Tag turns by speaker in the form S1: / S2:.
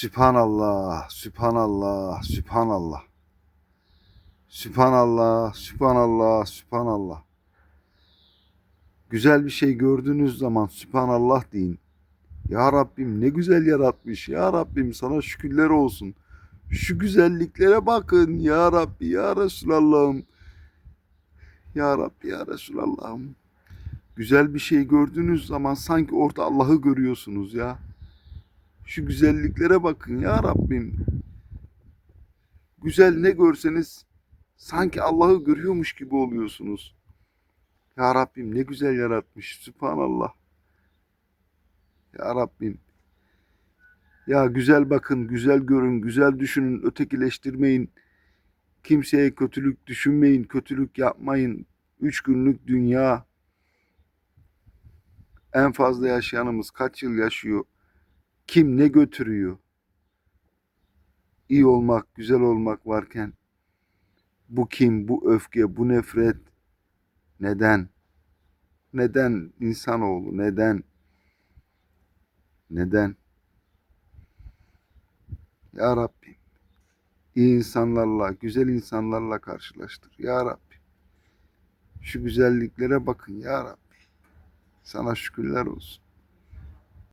S1: Sübhanallah, Sübhanallah, Sübhanallah. Sübhanallah, Sübhanallah, Sübhanallah. Güzel bir şey gördüğünüz zaman Sübhanallah deyin. Ya Rabbim ne güzel yaratmış. Ya Rabbim sana şükürler olsun. Şu güzelliklere bakın ya Rabbi ya Resulallah'ım. Ya Rabbi ya Resulallah'ım. Güzel bir şey gördüğünüz zaman sanki orada Allah'ı görüyorsunuz ya. Şu güzelliklere bakın ya Rabbim. Güzel ne görseniz sanki Allah'ı görüyormuş gibi oluyorsunuz. Ya Rabbim ne güzel yaratmış. Sübhanallah. Ya Rabbim. Ya güzel bakın, güzel görün, güzel düşünün, ötekileştirmeyin. Kimseye kötülük düşünmeyin, kötülük yapmayın. Üç günlük dünya. En fazla yaşayanımız kaç yıl yaşıyor? Kim ne götürüyor? İyi olmak, güzel olmak varken bu kim, bu öfke, bu nefret neden? Neden insanoğlu? Neden? Neden? Ya Rabbim, iyi insanlarla, güzel insanlarla karşılaştır. Ya Rabbim, şu güzelliklere bakın Ya Rabbi. Sana şükürler olsun.